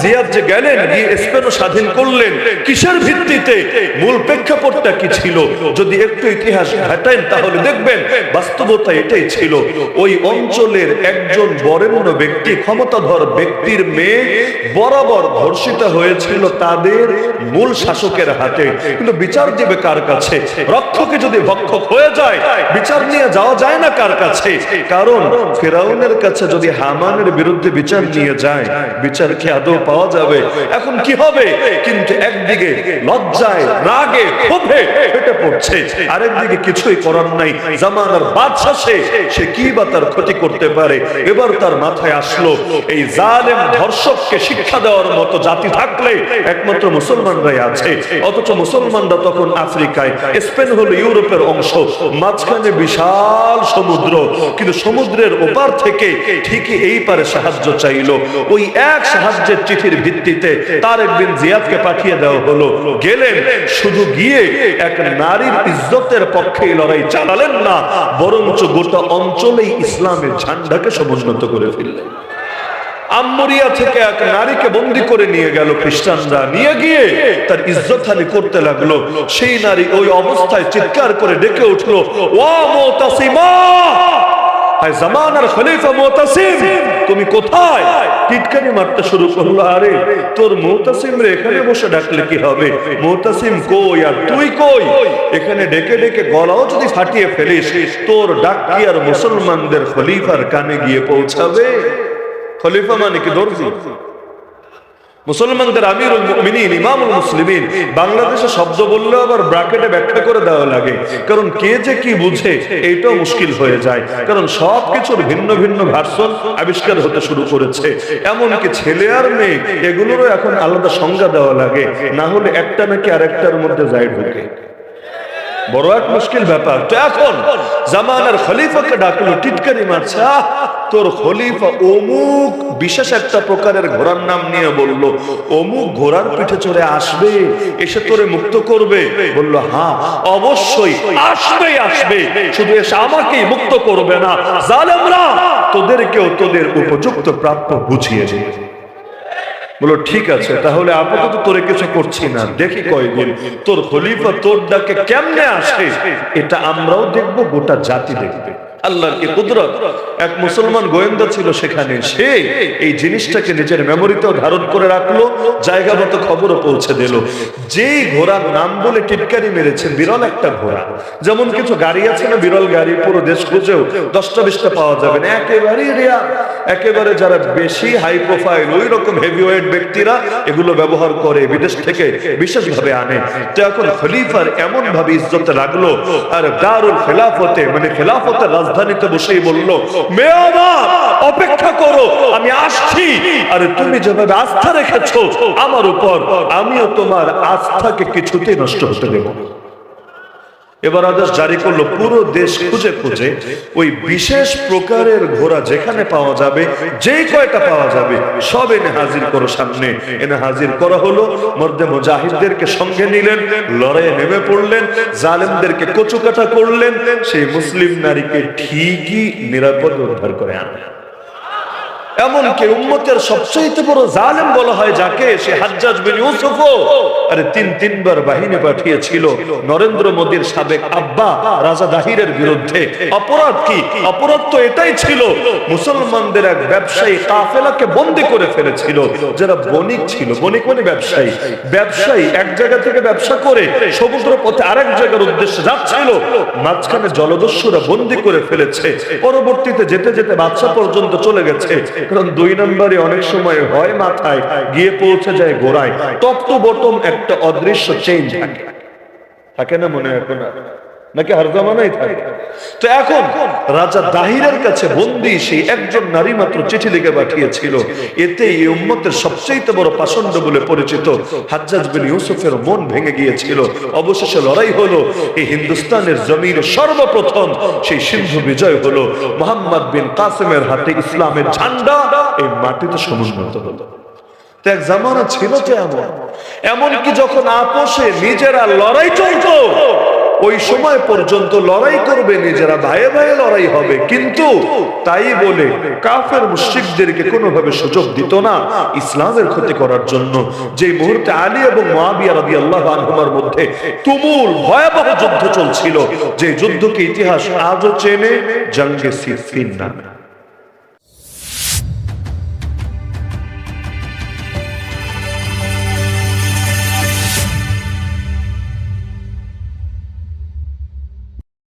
জিয়াদ যে গেলেন, গিয়ে স্পেনও স্বাধীন করলেন। কিসের ভিত্তিতে? মূল প্রেক্ষাপটটা কি ছিল? যদি একটু ইতিহাস ঘাটাইন, তাহলে দেখবেন বাস্তবতা এটাই ছিল। ওই অঞ্চলের একজন বরেণ্য ব্যক্তি, ক্ষমতাধর ব্যক্তির মেয়ে বরাবর ধর্ষিত হয়েছিল তাদের মূল শাসকের হাতে। কিন্তু বিচার দিবে কার কাছে? রক্ষকে যদি ভক্ষক হয়ে যায়, বিচার নিয়ে যাওয়া যায় না কার কাছে? কারণ ফেরাউনের কাছে যদি হামানের বিরুদ্ধে বিচার নিয়ে যায়, বিচার কি আদৌ পাওয়া যাবে। এখন কি হবে? কিন্তু একদিকে লজ্জায়, রাগে, ক্ষোভে ফেটে পড়ছে। আরেকদিকে কিছুই করার নাই। জামানার বাদশা সে সে কি বা তার ক্ষতি করতে পারে? এবার তার মাথায় আসলো, এই জালেম ধর্ষককে শিক্ষা দেওয়ার মতো জাতি থাকলে একমাত্র মুসলমানরাই আছে। অথচ মুসলমানরা তখন আফ্রিকায়, স্পেন হলো ইউরোপের অংশ, মাঝখানে বিশাল সমুদ্র। কিন্তু সমুদ্রের ওপার থেকে ঠিকই এই পারে সাহায্য চাইলো। ওই এক সাহায্যের চিঠির ভিত্তিতে তার একদিন জিয়াদকে পাঠিয়ে দেওয়া হলো। গেলেন, শুধু গিয়ে এক নারীর ইজ্জতের পক্ষে লড়াই চালালেন না, বরঞ্চ গোটা অঞ্চলেই ইসলামের ঝান্ডাকে সমুন্নত করে ফেললেন। আম্মরিয়া থেকে এক নারীকে বন্দি করে নিয়ে গেল খ্রিস্টানরা। নিয়ে গিয়ে তার ইজ্জত হানি করতে লাগল। সেই নারী ওই অবস্থায় চিৎকার করে ডেকে উঠল ও মোতাসিমা! হায় জামানার খলিফা মোতাসিম তুমি কোথায়? টিটকারি মারতে শুরু করল। আরে তোর মোতাসিম রে এখানে বসে ডাকলে কি হবে? মোতাসিম কই আর তুই কই? এখানে ডেকে ডেকে গলাও যদি ফাটিয়ে ফেলিস তোর ডাক কি আর মুসলমানদের খলিফার কানে গিয়ে পৌঁছাবে? খলিফা মানে কি দর্জি? মুসলমানদের আমিরুল মুমিনিন ইমামুল মুসলিমিন বাংলাদেশে শব্দ বললে আবার ব্র্যাকেটে ব্যাখ্যা করে দেওয়া লাগে। কারণ কে যে কি বুঝে এইটাও মুশকিল হয়ে যায়। কারণ সব কিছুর ভিন্ন ভিন্ন ভার্সন আবিষ্কার হতে শুরু করেছে। এমনকি ছেলে আর মেয়ে এগুলোরও এখন আলাদা সংজ্ঞা দেওয়া লাগে। না হলে একটা নাকি আরেকটার মধ্যে যায় ঢুকে। বড় এক মুশকিল ব্যাপার। তো এখন জামানার খলিফাকে ডাকলো টিটকারি মারছে আহ, তোর খলিফা অমুক বিশেষ একটা প্রকারের ঘোড়ার নাম নিয়ে বলল, অমুক ঘোড়ার পিঠে চড়ে আসবে, এসে তোরে মুক্ত করবে। বলল হ্যাঁ অবশ্যই আসবে আসবে শুধু এসে আমাকেই মুক্ত করবে না। জালেমরা, তোদেরকেও তোদের উপযুক্ত প্রাপ্য বুঝিয়ে দেবে। বলো ঠিক আছে, তাহলে আপাতত তোরে কিছু করছি না। দেখি কয়দিন। তোর খলিফা তোর ডাকে কেমনে আসে? এটা আমরাও দেখব, গোটা জাতি দেখবে। আল্লাহর কি কুদরত? এক মুসলমান গোয়েন্দা ছিল সেখানে। সে এই জিনিসটাকে নিজের মেমোরিতেও ধারণ করে রাখল, জায়গা মতো খবরও পৌঁছে দিল। যেই ঘোড়ার নাম বলে টিটকারি মেরেছে, বিরল একটা ঘোড়া। যেমন কিছু গাড়ি আছে না, বিরল গাড়ি, পুরো দেশ খুঁজেও দশটা বিশটা পাওয়া যাবে না। একেবারেই রেয়ার একেবারে যারা বেশি হাই প্রোফাইল ওই রকম হেভিওয়েট ব্যক্তিরা এগুলো ব্যবহার করে বিদেশ থেকে বিশেষভাবে আনে। তো এখন খলিফার এমন ভাবে ইজ্জতে লাগল আর দারুল খেলাফতে মানে খেলাফতের রাজধানীতে বসেই বলল, মেয়ে অপেক্ষা করো, আমি আসছি আরে তুমি যেভাবে আস্থা রেখেছো, আমার উপর, আমিও তোমার আস্থাকে কিছুতেই নষ্ট হতে দেবো। এবার আদেশ জারি করল, পুরো দেশ খুঁজে খুঁজে ওই বিশেষ প্রকারের ঘোড়া যেখানে পাওয়া যাবে, যেই কয়টা পাওয়া যাবে, সব এনে হাজির করো সামনে। এনে হাজির করা হলো মধ্যে মুজাহিদদেরকে সঙ্গে নিলেন, লড়াইয়ে নেমে পড়লেন, জালেমদেরকে কচুকাটা করলেন, সেই মুসলিম নারীকে ঠিকই নিরাপদ উদ্ধার করে আনলেন। এমনকি উম্মতের সবচেয়ে বড় জালেম বলা হয় যাকে, সে হাজ্জাজ বিন আরে তিন, তিনবার বাহিনী পাঠিয়েছিল নরেন্দ্র মোদীর সাবেক আব্বা রাজা দাহিরের বিরুদ্ধে। অপরাধ কি? অপরাধ তো এটাই ছিল, মুসলমানদের এক ব্যবসায়ী কাফেলাকে বন্দি করে ফেলেছিল। যারা বণিক ছিল, বণিক মানে ব্যবসায়ী। ব্যবসায়ী এক জায়গা থেকে ব্যবসা করে, সমুদ্র পথে আরেক জায়গার উদ্দেশ্যে যাচ্ছিল। মাঝখানে জলদস্যুরা বন্দি করে ফেলেছে। পরবর্তীতে যেতে যেতে বাচ্চা পর্যন্ত চলে গেছে। কারণ দুই নম্বরে অনেক সময় হয় মাথায়, গিয়ে পৌঁছে যায় গোড়ায় তত্ত্ব বটম একটা অদৃশ্য চেঞ্জ থাকে থাকে না মনে হয় আর? নাকি হার জামানাই থাকে? তো এখন রাজা দাহিরের কাছে বন্দি সেই একজন নারী মাত্র চিঠি লিখে পাঠিয়েছিল। এতে এই উম্মতের সবচেয়ে বড় পাষণ্ড বলে পরিচিত হাজ্জাজ বিন ইউসুফের মন ভেঙে গিয়েছিল। অবশেষে লড়াই হলো। এই হিন্দুস্তানের জমির সর্বপ্রথম সেই সিন্ধু বিজয় হলো। মোহাম্মদ বিন কাসেমের হাতে ইসলামের ঝান্ডা, এই মাটিতে সমুন্নত হলো। এক জামানা ছিল তো এমন। এমনকি যখন আপোষে নিজেরা লড়াই চলতো ওই সময় পর্যন্ত লড়াই করবে নিজেরা, ভাইয়ে ভাইয়ে লড়াই হবে। কিন্তু তাই বলে কাফের মুশ্রিকদেরকে কোনোভাবে সুযোগ দিত না ইসলামের ক্ষতি করার জন্য। যে মুহূর্তে আলী এবং মুয়াবিয়া আল্লাহ আনহুমার মধ্যে তুমুল ভয়াবহ যুদ্ধ চলছিল যে যুদ্ধকে ইতিহাস আজও চেনে জঙ্গে সিফিন নামে